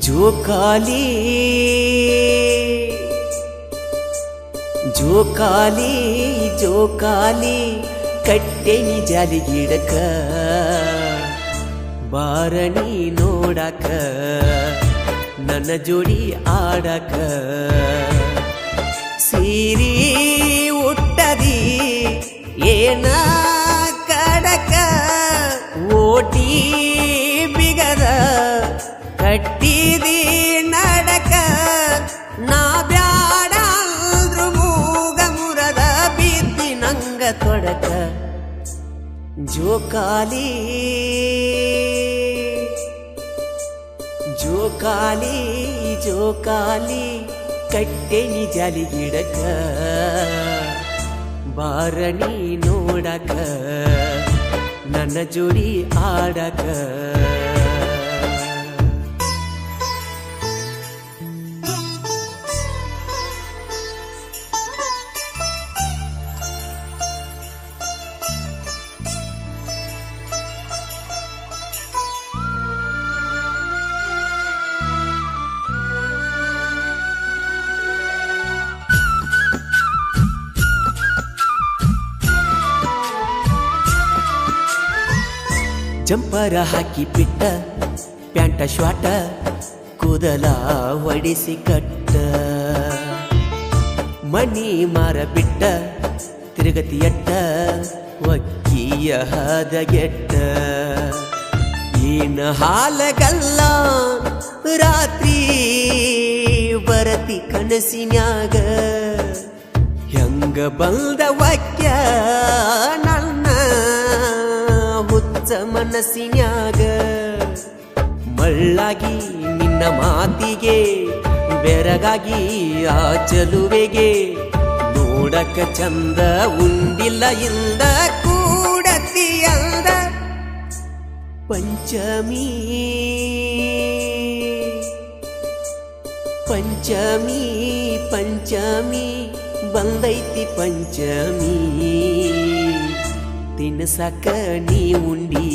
ಜೋಕಾಲಿ जो काली ಕಟ್ಟೆನಿ ಜಾಲಿ ಗಿಡಕ ಬಾರಣಿ ನೋಡಕ ನನ್ನ ಜೋಡಿ ಆಡಕ ಸೀರಿ ಏನ ಕಡಕ ಓಟಿ ಬಿಗದ ಕಟ್ಟಿದಿ ನಡಕ ನಾ ಬ್ಯಾಡ ಅಂದ್ರು ಮೂಗ ಮುರದ ಬಿದ್ದಿ ನಂಗ ತೊಡಕ ಜೋಕಾಲಿ. ಜೋಕಾಲಿ ಜೋಕಾಲಿ ಕಟ್ಟೆ ನಿಜಾಲಿ ಗಿಡಕ. ಬಾರಣಿ ನೋಡಕ ನನ್ನ ಜೋಡಿ ಆಡಕ. ಜಂಪರ ಹಾಕಿ ಬಿಟ್ಟ, ಪ್ಯಾಂಟ, ಶ್ವಾಟ ಕೂದಲ ಒಡಿಸಿ ಕಟ್ಟ. ಮಣಿ ಮಾರ ಬಿಟ್ಟ ತಿರುಗತಿಯಟ್ಟ ಒಕ್ಕಿಯ ಹದಗೆಟ್ಟ ಏನ ಹಾಲಗಲ್ಲ, ರಾತ್ರಿ ಬರತಿ ಕನಸಿನಾಗ ಹೆಂಗ ಬಂದ ವಾಕ್ಯ ನನ್ನ ಹುಚ್ಚ ಮನಸ್ಸಿನ್ಯಾಗ ಮಳ್ಳಾಗಿ ನಿನ್ನ ಮಾತಿಗೆ, ಬೆರಗಾಗಿ ಆ ಚಲುವೆಗೆ ನೋಡಕ ಚಂದ ಉಂಡಿಲ್ಲ ಇಂದ ಕೂಡತಿ ಅಂದ ಪಂಚಮಿ. ಪಂಚಮಿ ಪಂಚಮಿ, ಬಂದೈತಿ ಪಂಚಮಿ. ತಿನ್ನಸಕ ನೀ ಉಂಡಿ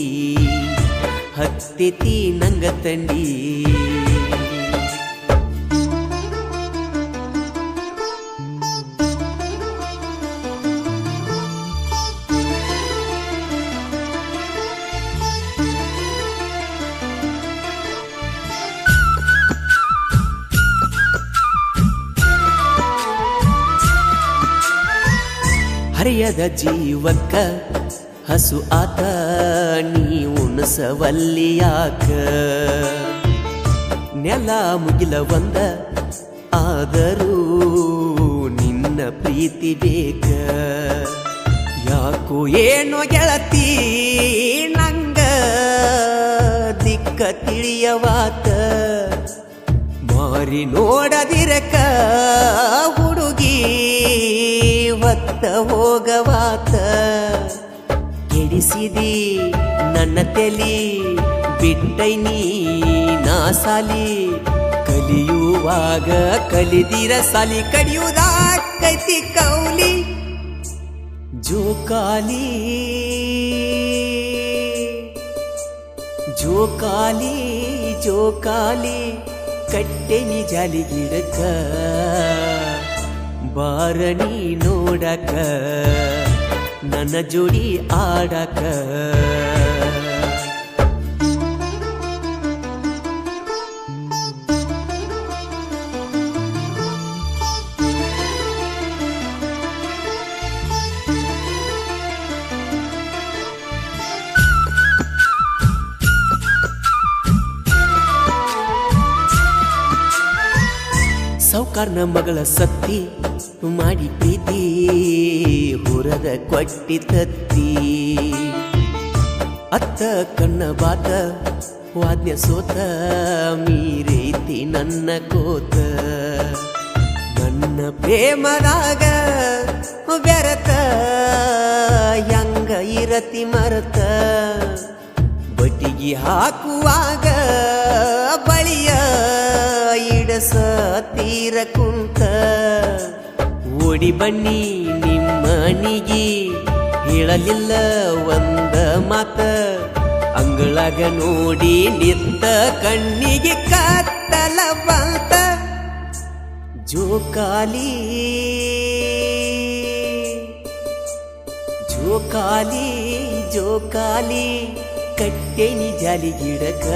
ಹತ್ತಿತಿ ನಂಗ ತಂಡಿ. ಹರಿಯದ ಜೀವಕ್ಕ ಹಸು ಆತ, ನೀ ಉಣಸವಲ್ಲಿಯಾಕ ನೆಲ ಮುಗಿಲ ಒಂದ ಆದರೂ ನಿನ್ನ ಪ್ರೀತಿ ಬೇಕ? ಯಾಕೋ ಏನು ಗೆಳತಿ, ನಂಗ ದಿಕ್ಕ ತಿಳಿಯವಾತ ಮಾರಿ ನೋಡದಿರಕ ಹುಡುಗಿ ಹೊತ್ತ ಹೋಗವಾತ ಕೆಡಿಸಿದಿ ನನ್ನ ತೆಲಿ ಬಿಟ್ಟೈನಿ ನೀ ನಾಸಾಲಿ ಕಲಿಯುವಾಗ ಕಲಿದಿರ ಸಾಲಿ, ಕಡಿಯುವುದಾಕೈತಿ ಕೌಲಿ. ಜೋಕಾಲಿ ಜೋಕಾಲಿ ಜೋಕಾಲಿ ಕಟ್ಟೆ ಜಾಲಿ ಗಿಡಕ ಬಾರಣಿ ನೋಡಕ ನನ್ನ ಜೋಡಿ ಆಡಕ. ಸೌಕಾರ್ನ ಮಗಳ ಸತ್ತಿ ಮಾಡಿ ಪ್ರೀತಿ ಹುರದ ಕೊಟ್ಟಿ ತತ್ತಿ. ಅತ್ತ ಕಣ್ಣ ಬಾತ, ವಾದ್ಯ ಸೋತ, ಮೀರೈತಿ ನನ್ನ ಕೋತ. ನನ್ನ ಪ್ರೇಮದಾಗ ಬೆರತ ಯಂಗ ಇರತಿ ಮರತ ಬಟಿಗಿ ಹಾಕುವಾಗ ಬಳಿಯ ಇಡಸ ತೀರ ಕುಂತ. ಓಡಿ ಬನ್ನಿ ನಿಮ್ಮನಿಗಿ, ಹೇಳಲಿಲ್ಲ ಒಂದ ಮಾತ. ಅಂಗಳಾಗ ನೋಡಿ ನಿಂತ ಕಣ್ಣಿಗೆ ಕತ್ತಲ ಬಂತ. ಜೋಕಾಲಿ ಜೋಕಾಲಿ ಜೋಕಾಲಿ ಕಟ್ಟೆನಿ ಜಾಲಿ ಗಿಡಕ.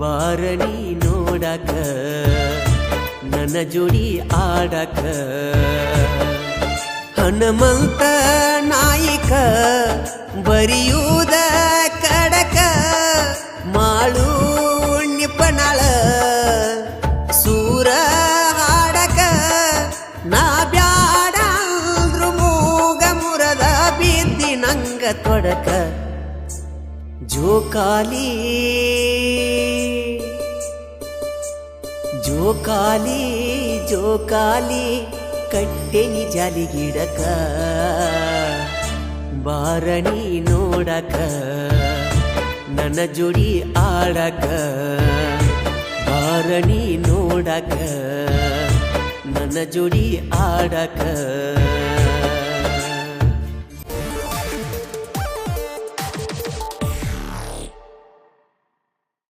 ಬಾರಣಿ ನೋಡಕ ನನ್ನ ಜೋಡಿ ಆಡಕ. ಹನುಮಂತ ನಾಯಿಕ, ಬರಿಯೂದ ಕಡಕ ಮಾಳು ನಿಪಣಳ ಸೂರ ಹಾಡಕ. ನಾ ಬ್ಯಾಡ ಅಂದ್ರು ಮೂಗ ಮುರದ ಬಿದ್ದಿ ನಂಗ ತೊಡಕ. ಜೋಕಾಲಿ ಜೋಕಾಲಿ ಜೋಕಾಲಿ, ಕಟ್ಟೆನಿ ಜಾಲಿ ಗಿಡಕ. ಬಾರಣಿ ನೋಡಕ ನನ್ನ ಜೋಡಿ ಆಡಕ. ಬಾರಣಿ ನೋಡಕ ನನ್ನ ಜೋಡಿ ಆಡಕ.